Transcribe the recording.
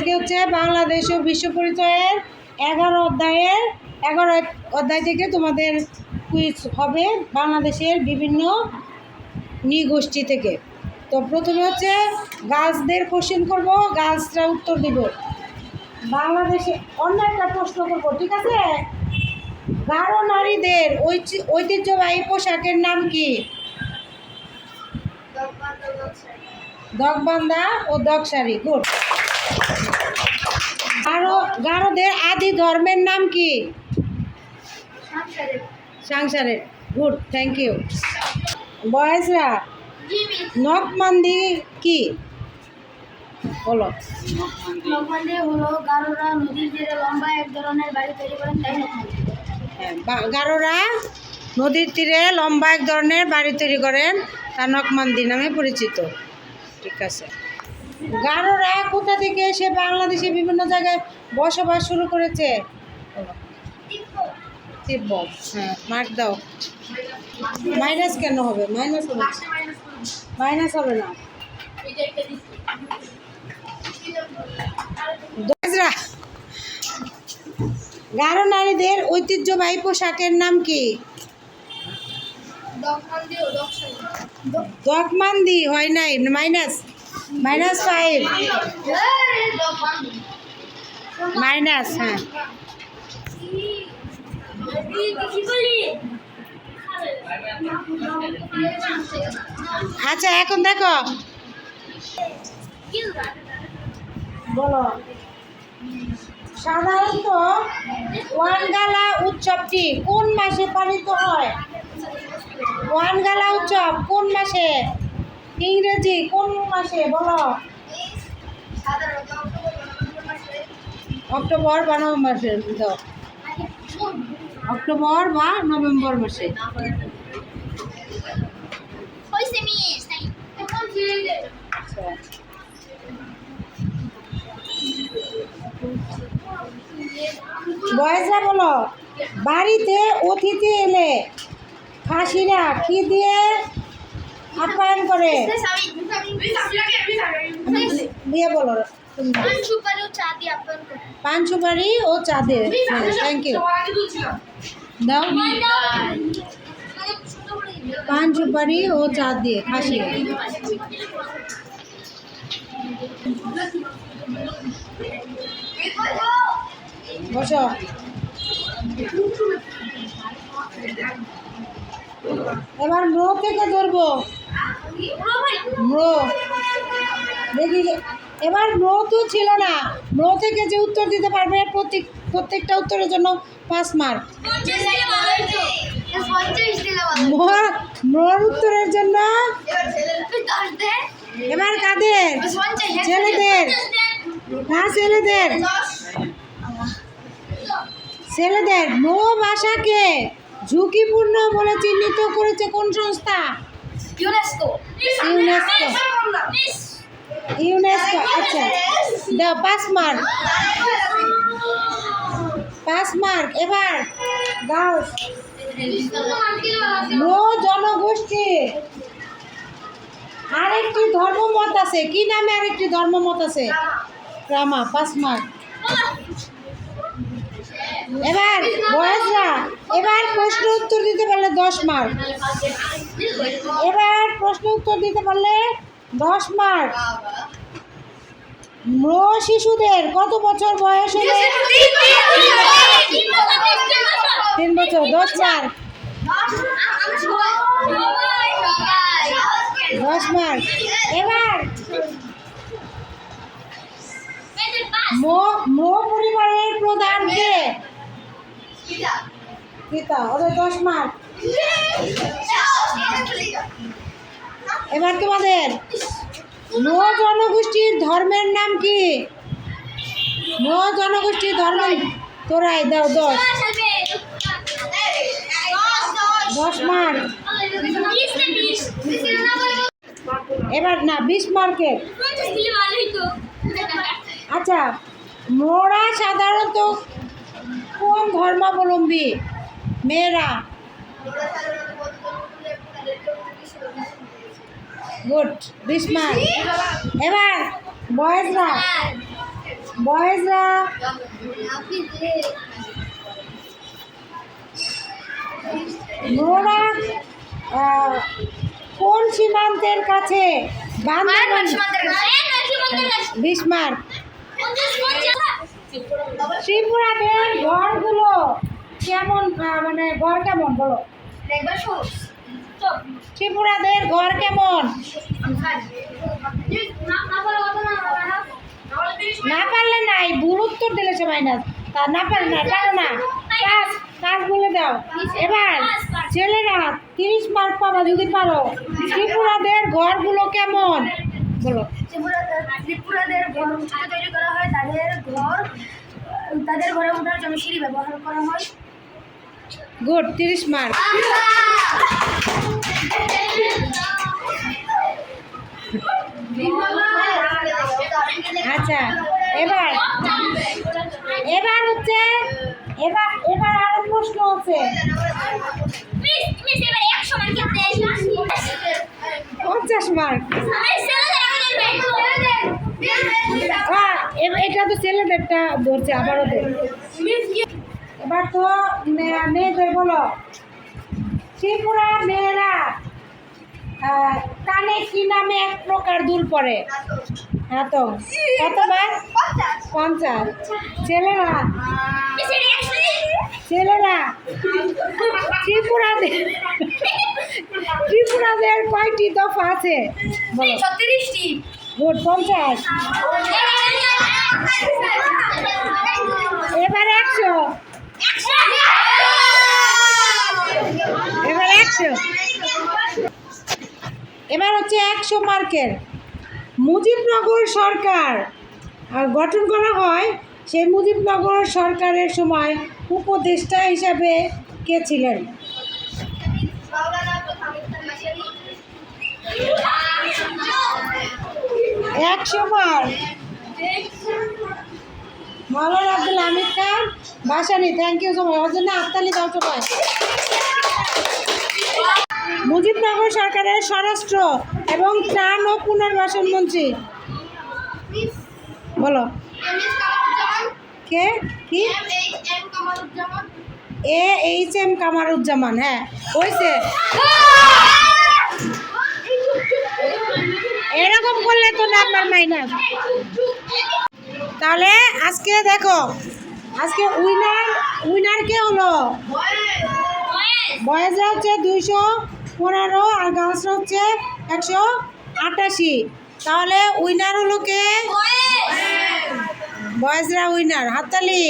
আজকে হচ্ছে বাংলাদেশ ও বিশ্ব পরিচয়ের এগারো অধ্যায়ের এগারো অধ্যায় থেকে তোমাদের কুইজ হবে বাংলাদেশের বিভিন্ন নৃগোষ্ঠী থেকে। তো প্রথমে হচ্ছে গাছদের কোশ্চেন করব গার্লসরা উত্তর দিব। বাংলাদেশে অন্য একটা প্রশ্ন করব ঠিক আছে? গারো নারীদের ঐতিহ্যবাহী পোশাকের নাম কি? দগবান্ধা ও দগশাড়ি গুড গারোদের আদি ধর্মের নাম কি? সাংসারের। গুড থ্যাংক ইউ বয়েজরা নখমান্দি কি? বলো। হলো গারোরা নদীর তীরে লম্বা এক ধরনের বাড়ি তৈরি করেন তাই হ্যাঁ গারোরা নদীর তীরে লম্বা এক ধরনের বাড়ি তৈরি করেন তা নকমান্দি নামে পরিচিত। ঠিক আছে। গারোরা কোথা থেকে এসে বাংলাদেশে বিভিন্ন জায়গায় বসবাস শুরু করেছে? তিব্বত হ্যাঁ মার্ক দাও। মাইনাস কেন হবে? মাইনাস হবে। মাইনাস হবে না। গারো নারীদের ঐতিহ্যবাহী পোশাকের নাম কি? দকমান্দি হয় নাই মাইনাস মাইনাস ফাইভ মাইনাস হ্যাঁ আচ্ছা এখন দেখো। বলো। সাধারণত ওয়ানগালা উৎসবটি কোন মাসে পালিত হয়? ওয়ানগালা উৎসব কোন মাসে? ইংরেজি কোন মাসে বলো? অক্টোবর বা নভেম্বর মাসে অক্টোবর বা নভেম্বর মাসে। বয়সরা বলো, বাড়িতে অতিথি এলে খাসিরা কি দিয়ে আপ্যায়ন করে। দিয়ে বলো। পান সুপারি ও চা দিয়ে থ্যাংক ইউ দাও। পান সুপারি ও চা দিয়ে, খাসি। বসো। এবার ম্রো থেকে ধরবো। ম্রো। দেখি এবার ম্রো তো ছিল না। ম্রো থেকে যে উত্তর দিতে পারবে প্রত্যেক প্রত্যেকটা উত্তরের জন্য পাঁচ মার্ক মোর মোর উত্তরের জন্য? এবার কাদের? ছেলেদের। না, ছেলেদের। ছেলেদের। নো ভাষাকে ঝুঁকিপূর্ণ বলে চিহ্নিত করেছে কোন সংস্থা? ইউনেস্কো। ইউনেস্কো আচ্ছা। দাও পাঁচ মার্ক পাঁচ মার্ক এবার দাও। নো জনগোষ্ঠী। আরেকটি ধর্মমত আছে। কি নামে আরেকটি ধর্মমত আছে? রামা পাঁচ মার্ক এবার বয়সরা এবার প্রশ্ন উত্তর দিতে পারলে দশ মার্ক এবার প্রশ্ন উত্তর দিতে পারলে দশ মার্ক মৃ শিশুদের কত বছর বয়স হলে তিন বছর, দশ মার্ক দশ মার্ক এবার মো মো পরিবারের প্রধান পিতা ওদের দশ মার্ক। এবার তোমাদের নো জনগোষ্ঠীর ধর্মের নাম কি? নো জনগোষ্ঠীর ধর্ম তোরাই দাও দশ। দশ মার্ক। এবার না বিশ মার্কের। আচ্ছা মোরা সাধারণত ধর্মাবলম্বী মেয়েরা। গুড বিশ এবার বয়েজরা। বয়েজরা। নোরা কোন সীমান্তের কাছে? বান্দরবান। বিশ মার্ক ত্রিপুরাদের ঘরগুলো কেমন মানে ঘর কেমন বলো? ত্রিপুরাদের ঘর কেমন? না পারলে নাই, ভুল উত্তর দিলে সে মাইনাস। তা না পারলে না, পারো না। কাজ কাজ বলে দাও। এবার ছেলেরা তিরিশ মার্ক পাবা যদি পারো। ত্রিপুরাদের ঘরগুলো কেমন? বলো ত্রিপুরাদের ঘর উঁচুতে তৈরি করা হয় তাদের ঘর তাদের ঘরে ওঠার জন্য সিঁড়ি ব্যবহার করা হয়। গুড তিরিশ মার্ক। আচ্ছা এবার এবার হচ্ছে এবার এবার আরও প্রশ্ন আছে। পঞ্চাশ মার্ক। ছেলেদেরটা ধরছে আবারও দে এবার তো মেয়েদের বলো। ত্রিপুরা মেয়েরা কানে কি নামে এক প্রকার দুল পরে? হ্যাঁ তো কতবার পঞ্চাশ। ছেলেরা? ছেলেরা? ত্রিপুরাদের ত্রিপুরাদের কয়টি দফা আছে? বলো। ছত্রিশটি। গুড পঞ্চাশ। এবার একশো। এবার একশো। এবার হচ্ছে একশো মার্কের। মুজিবনগর সরকার। গঠন করা হয় সেই মুজিবনগর সরকারের সময় উপদেষ্টা হিসাবে কে ছিলেন? একশো mark. Maulana Abdul Hamid Khan Bhasani thank you so much ওর জন্য আত্মালি দাও সবাই। মুজিবনগর সরকারের স্বরাষ্ট্র এবং ত্রাণ ও পুনর্বাসন মন্ত্রী। বলো। কে? কি? এ এইচ এম কামারুজ্জামান হ্যাঁ হয়েছে এরকম করলে তো নাম্বার মাইনাস তাহলে আজকে দেখো, আজকে উইনার উইনার কে হলো? বয়েজরা হচ্ছে দুইশো পনেরো আর গার্লসরা হচ্ছে একশো আটাশি। তাহলে উইনার হলো কে? বয়েজরা উইনার হাততালি।